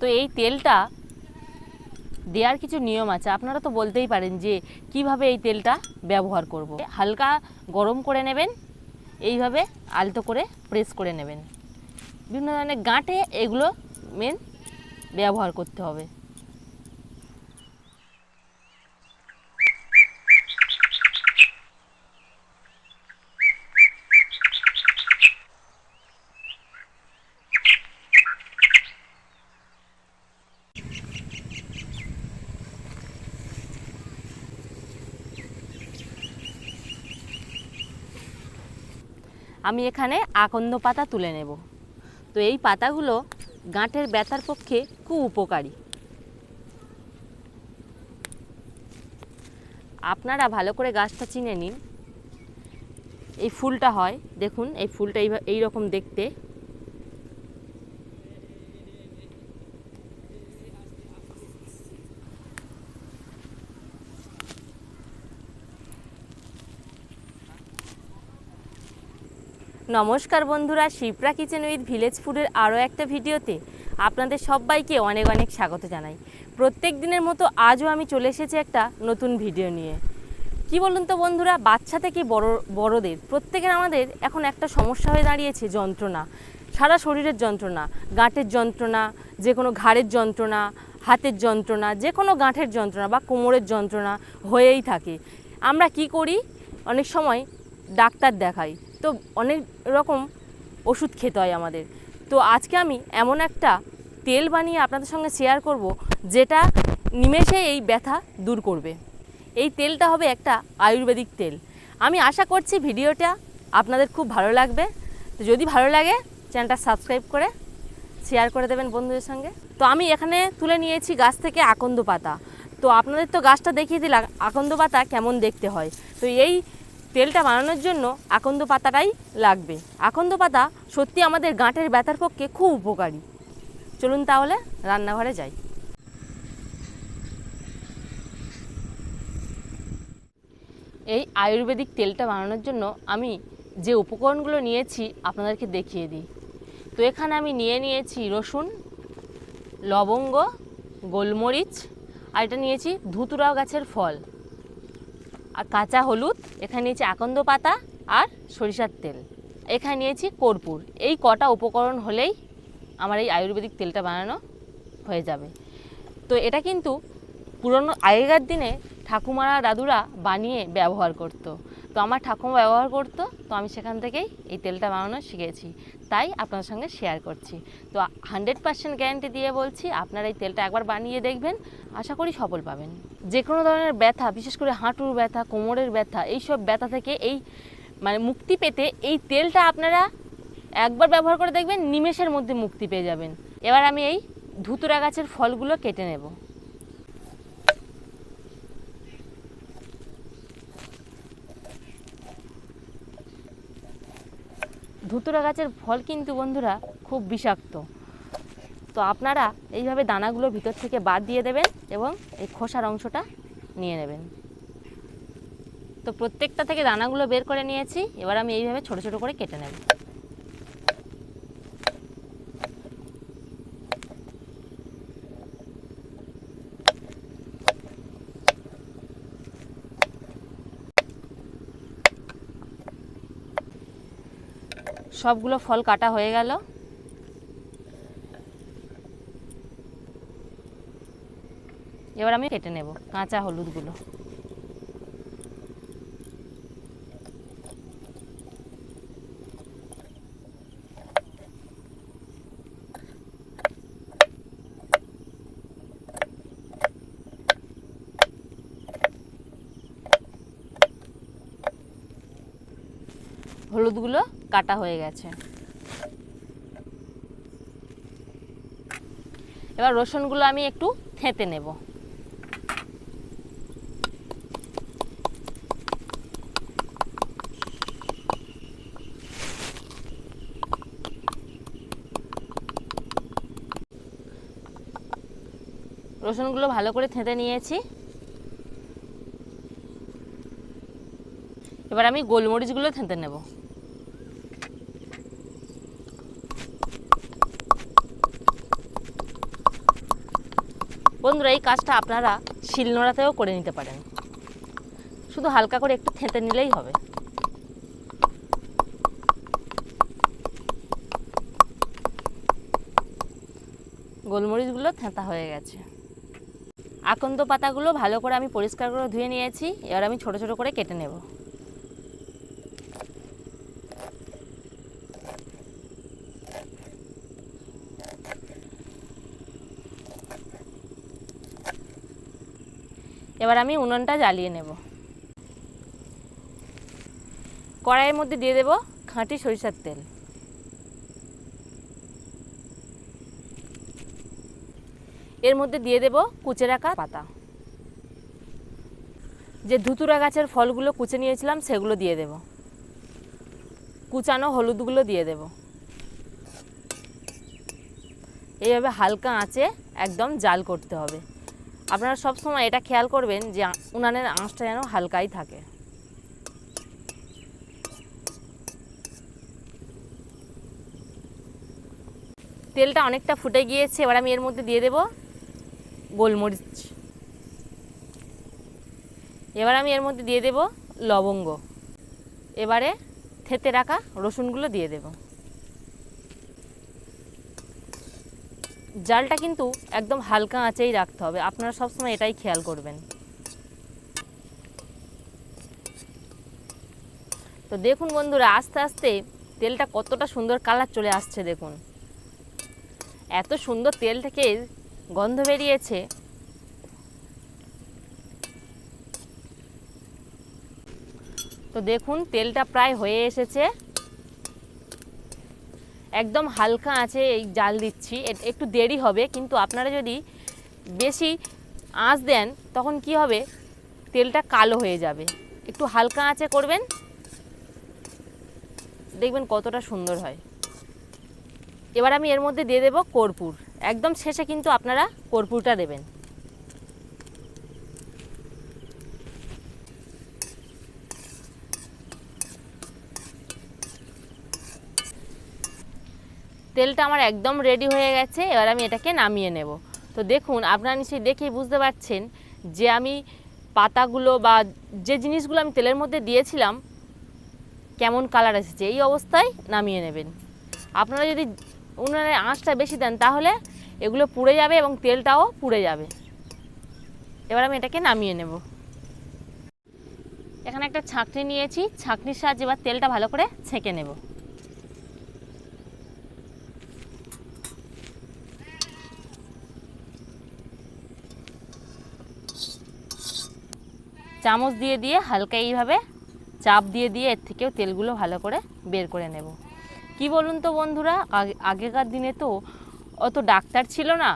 তো এই তেলটা দেওয়ার কিছু নিয়ম আছে। আপনারা তো বলতেই পারেন যে কীভাবে এই তেলটা ব্যবহার করব। হালকা গরম করে নেবেন, এইভাবে আলতো করে প্রেস করে নেবেন। বিভিন্ন ধরনের গাঁটে এগুলো মেন ব্যবহার করতে হবে। আমি এখানে আকন্দ পাতা তুলে নেব। তো এই পাতাগুলো গাঁটের ব্যথার পক্ষে খুব উপকারী। আপনারা ভালো করে গাছটা চিনে নিন। এই ফুলটা হয়, দেখুন, এই ফুলটা এই রকম দেখতে। নমস্কার বন্ধুরা, শিপ্রা কিচেন উইথ ভিলেজ ফুডের আরও একটা ভিডিওতে আপনাদের সবাইকে অনেক অনেক স্বাগত জানাই। প্রত্যেক দিনের মতো আজও আমি চলে এসেছি একটা নতুন ভিডিও নিয়ে। কি বলুন তো বন্ধুরা, বাচ্চা থেকে বড়, বড়দের, প্রত্যেকের আমাদের এখন একটা সমস্যা হয়ে দাঁড়িয়েছে, যন্ত্রণা। সারা শরীরের যন্ত্রণা, গাঁটের যন্ত্রণা, যে কোনো ঘাড়ের যন্ত্রণা, হাতের যন্ত্রণা, যে কোনো গাঁঠের যন্ত্রণা বা কোমরের যন্ত্রণা হয়েই থাকে। আমরা কি করি? অনেক সময় ডাক্তার দেখাই। তো অনেক রকম ওষুধ খেতে হয় আমাদের। তো আজকে আমি এমন একটা তেল বানিয়ে আপনাদের সঙ্গে শেয়ার করব, যেটা নিমেষে এই ব্যথা দূর করবে। এই তেলটা হবে একটা আয়ুর্বেদিক তেল। আমি আশা করছি ভিডিওটা আপনাদের খুব ভালো লাগবে। তো যদি ভালো লাগে, চ্যানেলটা সাবস্ক্রাইব করে শেয়ার করে দেবেন বন্ধুদের সঙ্গে। তো আমি এখানে তুলে নিয়েছি গাছ থেকে আকন্দ পাতা। তো আপনাদের তো গাছটা দেখিয়ে দিলাম, আকন্দ পাতা কেমন দেখতে হয়। তো এই তেলটা বানানোর জন্য আকন্দ পাতাটাই লাগবে। আকন্দ পাতা সত্যি আমাদের গাঁটের ব্যথার পক্ষে খুব উপকারী। চলুন তাহলে রান্নাঘরে যাই। এই আয়ুর্বেদিক তেলটা বানানোর জন্য আমি যে উপকরণগুলো নিয়েছি আপনাদেরকে দেখিয়ে দিই। তো এখানে আমি নিয়ে নিয়েছি রসুন, লবঙ্গ, গোলমরিচ, আর এটা নিয়েছি ধুতুরা গাছের ফল। আর কাঁচা হলুদ, এখানে নিয়েছি আকন্দ পাতা আর সরিষার তেল। এখানে নিয়েছি কর্পূর। এই কটা উপকরণ হলেই আমার এই আয়ুর্বেদিক তেলটা বানানো হয়ে যাবে। তো এটা কিন্তু পুরনো আগেকার দিনে ঠাকুমারা দাদুরা বানিয়ে ব্যবহার করতো। তো আমার ঠাকুমা ব্যবহার করতো, তো আমি সেখান থেকেই এই তেলটা বানানো শিখেছি। তাই আপনার সঙ্গে শেয়ার করছি। তো হান্ড্রেড পার্সেন্ট গ্যারান্টি দিয়ে বলছি, আপনারা এই তেলটা একবার বানিয়ে দেখবেন, আশা করি সফল পাবেন। যে কোনো ধরনের ব্যথা, বিশেষ করে হাঁটুর ব্যথা, কোমরের ব্যথা, এইসব ব্যথা থেকে এই মানে মুক্তি পেতে এই তেলটা আপনারা একবার ব্যবহার করে দেখবেন, নিমেষের মধ্যে মুক্তি পেয়ে যাবেন। এবার আমি এই ধুতুরা গাছের ফলগুলো কেটে নেব। ধুতুরা গাছের ফল কিন্তু বন্ধুরা খুব বিষাক্ত। তো আপনারা এইভাবে দানাগুলো ভিতর থেকে বাদ দিয়ে দেবেন এবং এই খোসার অংশটা নিয়ে নেবেন। তো প্রত্যেকটা থেকে দানাগুলো বের করে নিয়েছি, এবার আমি এইভাবে ছোট ছোট করে কেটে নেব। সবগুলো ফল কাটা হয়ে গেল। এবার আমি কেটে নেব কাঁচা হলুদগুলো। হলুদগুলো কাটা হয়ে গেছে। এবার রসুনগুলো আমি একটু থেঁতে নেব। রসুনগুলো ভালো করে থেঁতে নিয়েছি। এবার আমি গোলমরিচগুলো থেঁতে নেব। বন্ধুরা, এই কাজটা আপনারা শিলনোড়াতেও করে নিতে পারেন। শুধু হালকা করে একটু থেঁতে নিলেই হবে। গোলমরিচগুলো থেঁতা হয়ে গেছে। আকন্দ পাতাগুলো ভালো করে আমি পরিষ্কার করে ধুয়ে নিয়েছি। এবার আমি ছোট ছোট করে কেটে নেব। এবার আমি উনুনটা জ্বালিয়ে নেব। কড়াইয়ের মধ্যে দিয়ে দেব খাঁটি সরিষার তেল। এর মধ্যে দিয়ে দেব কুচে রাখা পাতা। যে ধুতুরা গাছের ফলগুলো কুচে নিয়েছিলাম সেগুলো দিয়ে দেব। কুচানো হলুদগুলো দিয়ে দেব। এইভাবে হালকা আঁচে একদম জাল করতে হবে। আপনারা সব সময় এটা খেয়াল করবেন যে উনানের আঁচটা যেন হালকাই থাকে। তেলটা অনেকটা ফুটে গিয়েছে, এবার আমি এর মধ্যে দিয়ে দেব গোলমরিচ। এবার আমি এর মধ্যে দিয়ে দেব লবঙ্গ। এবারে থেতে রাখা রসুনগুলো দিয়ে দেব। জালটা কিন্তু একদম হালকা আঁচেই রাখতে হবে। আপনারা সবসময় এটাই খেয়াল করবেন। তো দেখুন বন্ধুরা, আস্তে আস্তে তেলটা কতটা সুন্দর কালার চলে আসছে দেখুন। এত সুন্দর তেল থেকে গন্ধ বেরিয়েছে। তো দেখুন, তেলটা প্রায় হয়ে এসেছে। একদম হালকা আছে এই জাল দিচ্ছি। একটু দেরি হবে, কিন্তু আপনারা যদি বেশি আঁচ দেন, তখন কি হবে? তেলটা কালো হয়ে যাবে। একটু হালকা আঁচে করবেন। দেখবেন কতটা সুন্দর হয়। এবার আমি এর মধ্যে দিয়ে দেব কর্পূর। একদম শেষে কিন্তু আপনারা কর্পূরটা দেবেন। তেলটা আমার একদম রেডি হয়ে গেছে, এবার আমি এটাকে নামিয়ে নেব। তো দেখুন, আপনারা নিশ্চয়ই দেখেই বুঝতে পারছেন যে আমি পাতাগুলো বা যে জিনিসগুলো আমি তেলের মধ্যে দিয়েছিলাম, কেমন কালার এসেছে, এই অবস্থায় নামিয়ে নেবেন। আপনারা যদি উনুনের আঁচটা বেশি দেন, তাহলে এগুলো পুড়ে যাবে এবং তেলটাও পুড়ে যাবে। এবার আমি এটাকে নামিয়ে নেব। এখানে একটা ছাঁকনি নিয়েছি, ছাঁকনির সাহায্যে এবার তেলটা ভালো করে ছেঁকে নেব। চামচ দিয়ে দিয়ে হালকা এইভাবে চাপ দিয়ে দিয়ে এর থেকেও তেলগুলো ভালো করে বের করে নেব। কি বলুন তো বন্ধুরা আগেকার দিনে তো অত ডাক্তার ছিল না।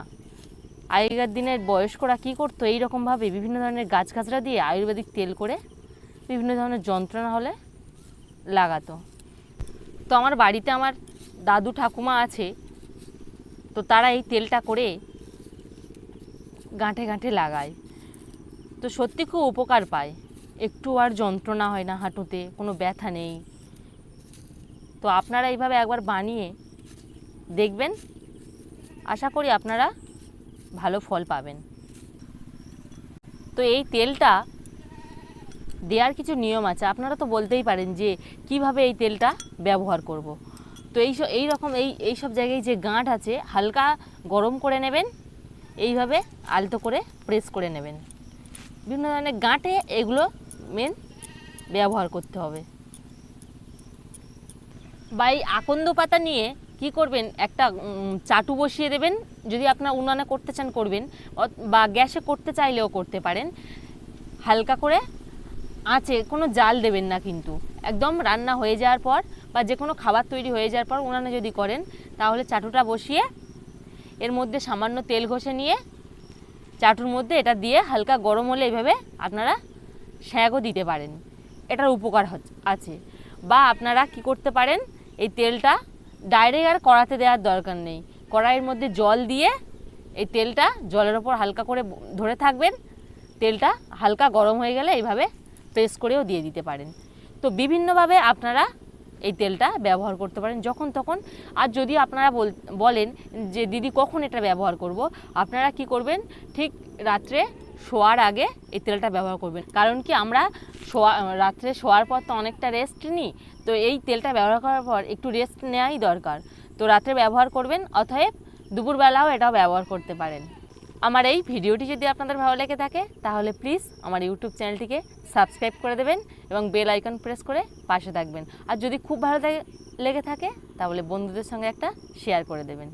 আগেকার দিনের বয়স্করা কি করতো এই রকমভাবে বিভিন্ন ধরনের গাছগাছরা দিয়ে আয়ুর্বেদিক তেল করে বিভিন্ন ধরনের যন্ত্রণা হলে লাগাতো। তো আমার বাড়িতে আমার দাদু ঠাকুমা আছে, তো তারা এই তেলটা করে গাঁটে গাঁঠে লাগায়। তো সত্যি খুব উপকার পায়। একটু আর যন্ত্রণা হয় না হাঁটুতে, কোনো ব্যথা নেই। তো আপনারা এইভাবে একবার বানিয়ে দেখবেন। আশা করি আপনারা ভালো ফল পাবেন। তো এই তেলটা দেওয়ার কিছু নিয়ম আছে। আপনারা তো বলতেই পারেন যে কীভাবে এই তেলটা ব্যবহার করব। তো এই এই রকম এই এই সব জায়গায় যে গাঁট আছে, হালকা গরম করে নেবেন। এইভাবে আলতো করে প্রেস করে নেবেন। বিভিন্ন ধরনের গাঁটে এগুলো মেন ব্যবহার করতে হবে। বা এই আকন্দ পাতা নিয়ে কি করবেন? একটা চাটু বসিয়ে দেবেন। যদি আপনার উনানে করতে চান করবেন বা গ্যাসে করতে চাইলেও করতে পারেন। হালকা করে আঁচে কোনো জাল দেবেন না কিন্তু। একদম রান্না হয়ে যাওয়ার পর বা যে কোনো খাবার তৈরি হয়ে যাওয়ার পর উনানে যদি করেন, তাহলে চাটুটা বসিয়ে এর মধ্যে সামান্য তেল ঘষে নিয়ে চাটুর মধ্যে এটা দিয়ে হালকা গরম হলে এইভাবে আপনারা শ্যাগও দিতে পারেন। এটার উপকার আছে। বা আপনারা কি করতে পারেন, এই তেলটা ডাইরেক্ট আর কড়াতে দেওয়ার দরকার নেই। কড়াইয়ের মধ্যে জল দিয়ে এই তেলটা জলের ওপর হালকা করে ধরে থাকবেন। তেলটা হালকা গরম হয়ে গেলে এইভাবে প্রেস করেও দিয়ে দিতে পারেন। তো বিভিন্নভাবে আপনারা এই তেলটা ব্যবহার করতে পারেন যখন তখন। আর যদি আপনারা বল- বলেন যে, দিদি, কখন এটা ব্যবহার করব? আপনারা কি করবেন? ঠিক রাত্রে শোয়ার আগে এই তেলটা ব্যবহার করবেন। কারণ কি আমরা শোয়া, রাত্রে শোয়ার পর তো অনেকটা রেস্ট নিই। তো এই তেলটা ব্যবহার করার পর একটু রেস্ট নেওয়াই দরকার। তো রাত্রে ব্যবহার করবেন, অতএব দুপুরবেলাও এটাও ব্যবহার করতে পারেন। আমার এই ভিডিওটি যদি আপনাদের ভালো লেগে থাকে, তাহলে প্লিজ আমার ইউটিউব চ্যানেলটিকে সাবস্ক্রাইব করে দেবেন এবং বেল আইকন প্রেস করে পাশে থাকবেন। আর যদি খুব ভালো লেগে থাকে, তাহলে বন্ধুদের সঙ্গে একটা শেয়ার করে দেবেন।